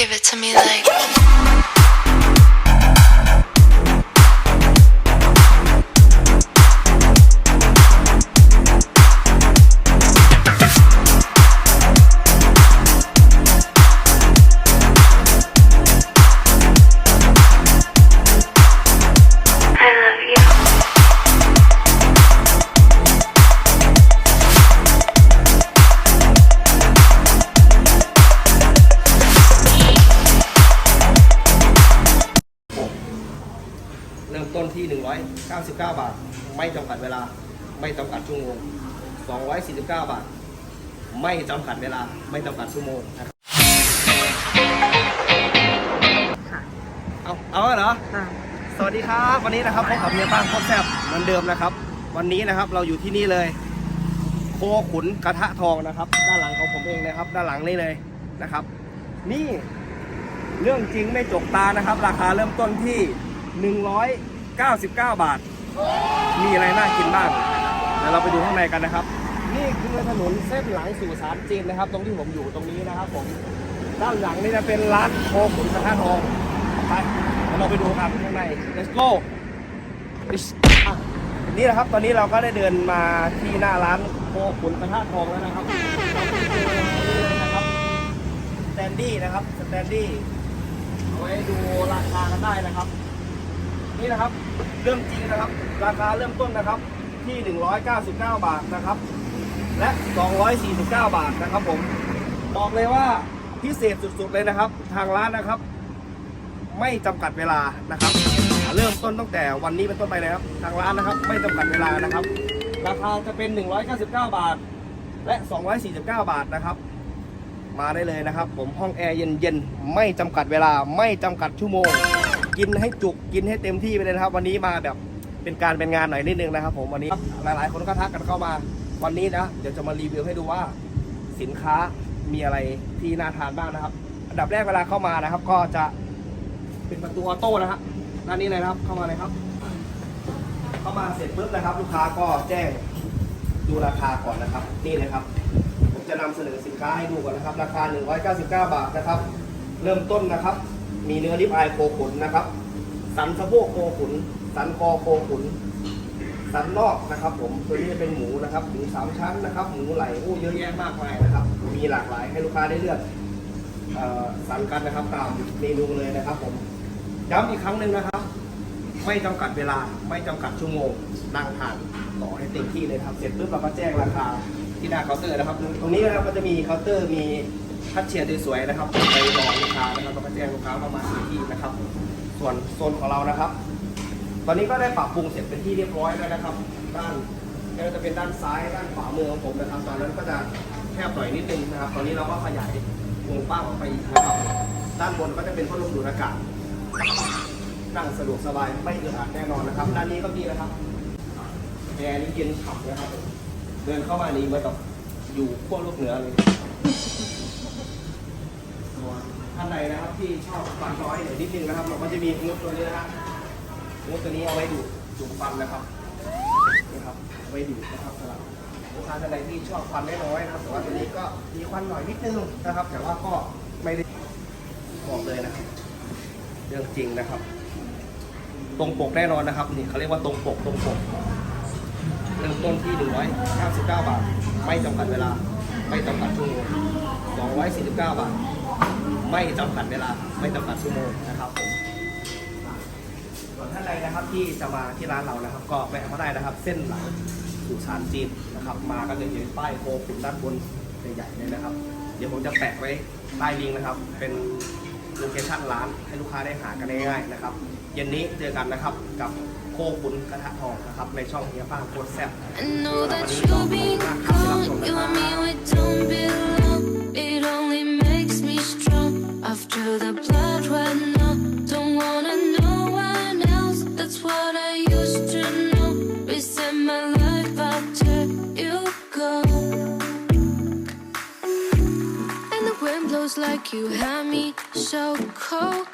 Give it to me like. ต้นที่ 199 บาท ไม่จำกัดเวลา ไม่จำกัดชั่วโมง 249 บาท ไม่จำกัดเวลา ไม่จำกัดชั่วโมงนะครับค่ะเอาเอาเหรอ ค่ะสวัสดีครับ วันนี้นะครับพบกับเมียบ้านโคตรแซ่บเหมือนเดิมนะครับ วันนี้นะครับเราอยู่ที่นี่เลย โคขุนกระทะทองนะครับ ด้านหลังของผมเองนะครับ ด้านหลังนี่เลยนะครับ นี่เรื่องจริงไม่จกตานะครับ ราคาเริ่มต้นที่ 199 บาท มีอะไรน่ากินบ้าง เดี๋ยวเราไปดูข้างในกันนะครับ นี่คือถนนเส้นหลังสู่ศาลจีนนะครับ ตรงที่ผมอยู่ตรงนี้นะครับผม ด้านหลังนี่จะเป็นร้านโคขุนกระทะทองไปเดี๋ยวเราไปดูกันข้างใน let's go อะนี่นะครับ ตอนนี้เราก็ได้เดินมาที่หน้าร้านโคขุนกระทะทองแล้วนะครับเราไปเจอนี่เลยนะครับสแตนดี้นะครับ สแตนดี้เอาไว้ดูราคากันได้นะครับ นี่นะครับ เรื่องจริงนะครับ ราคาเริ่มต้นนะครับที่ 199 บาทนะครับ และ 249 บาทนะครับผมบอกเลยว่าพิเศษสุดๆเลยนะครับ ทางร้านนะครับ ไม่จำกัดเวลานะครับ เริ่มต้นตั้งแต่วันนี้เป็นต้นไปเลยครับ ทางร้านนะครับ ไม่จำกัดเวลานะครับ ราคาจะเป็น 199 บาท และ 249 บาทนะครับ มาได้เลยนะครับ ผมห้องแอร์เย็นๆไม่จำกัดเวลาไม่จำกัดชั่วโมง กินให้จุกกินให้เต็มที่ไปเลยนะครับ วันนี้มาแบบเป็นการเป็นงานหน่อยนิดนึงนะครับ ผมวันนี้หลาย ๆ คนก็ทักกันเข้ามา วันนี้นะเดี๋ยวจะมารีวิวให้ดูว่าสินค้ามีอะไรที่น่าทานบ้างนะครับ อันดับแรกเวลาเข้ามานะครับ ก็จะเป็นประตูออโต้นะครับด้านนี้เลยนะครับเข้ามาเลยครับ เข้ามาเสร็จปุ๊บนะครับ ลูกค้าก็แจ้งดูราคาก่อนนะครับ นี่เลยครับ ผมจะนำเสนอสินค้าให้ดูก่อนนะครับ ราคา 199 บาทนะครับ เริ่มต้นนะครับ มีเนื้อริบอายโคขุนนะครับ สันสะโพกโคขุน สันคอโคขุน สันนอกนะครับ ผมตัวนี้จะเป็นหมูนะครับหมูสามชั้นนะครับ หมูไหลโอ้เยอะแยะมากมายนะครับ มีหลากหลายให้ลูกค้าได้เลือกสั่งกันนะครับตามเมนูเลยนะครับ ผมย้ำอีกครั้งหนึ่งนะครับ ไม่จำกัดเวลาไม่จำกัดชั่วโมงนั่งทานต่อให้เต็มที่เลยครับ เสร็จปุ๊บเราก็แจ้งราคาที่หน้าเคาน์เตอร์นะครับ ตรงนี้นะครับก็จะมีเคาน์เตอร์มี คัดเชียร์สวยๆนะครับไปรอลูกค้านะครับแล้วก็แจ้งลูกค้าเข้ามาที่ที่นะครับ ส่วนโซนของเรานะครับ ตอนนี้ก็ได้ปรับปรุงเสร็จเป็นที่เรียบร้อยแล้วนะครับ ด้านก็จะเป็นด้านซ้ายด้านขวามือของผมนะครับ ตอนนั้นก็จะแคบหน่อยนิดนึงนะครับ ตอนนี้เราก็ขยายวงกว้างออกไปอีกนะครับ ด้านบนก็จะเป็นพัดลมดูดอากาศนั่งสะดวกสบายไม่อึดอัดแน่นอนนะครับ ด้านนี้ก็มีนะครับแอร์นี่เย็นฉ่ำนะครับ เดินเข้ามานี่เหมือนกับอยู่ขั้วโลกเหนือเลย ท่านใดนะครับที่ชอบฟันน้อยหน่อยนิดนึงนะครับเราก็จะมีงบตัวนี้นะครับงบตัวนี้เอาไว้ดูดดูดฟันนะครับนี่ครับไว้ดูดนะครับสำหรับลูกค้าท่านใดที่ชอบฟันน้อยๆนะครับแต่ว่าตัวนี้ก็มีควันหน่อยนิดนึงนะครับ แต่ว่าก็ไม่ได้บอกเลยนะครับเรื่องจริงนะครับ ตรงปกแน่นอนนะครับนี่เขาเรียกว่าตรงปกตรงปกเริ่มต้นที่ 199 บาท ไม่จำกัดเวลา ไม่จำกัดชั่วโมง249 บาท ไม่จำกัดเวลาไม่จำกัดชั่วโมงนะครับผมส่วนท่านใดนะครับที่จะมาที่ร้านเรานะครับ ก็แวะมาได้นะครับ เส้นหลังสู่ชานจีนนะครับ มาก็จะเห็นป้ายโคขุนด้านบนใหญ่ๆเลยนะครับ เดี๋ยวผมจะแปะไว้ใต้ลิงก์นะครับ เป็นโลเคชั่นร้านให้ลูกค้าได้หากันง่ายๆนะครับ เย็นนี้เจอกันนะครับกับโคขุนกระทะทองนะครับ ในช่องเฮียป้างโคตรแซ่บ I know that you've been gone. You and me, we don't belong. It After the blood ran out, don't wanna know one else. That's what I used to know. Reset my life after you go. And the wind blows like you had me so cold.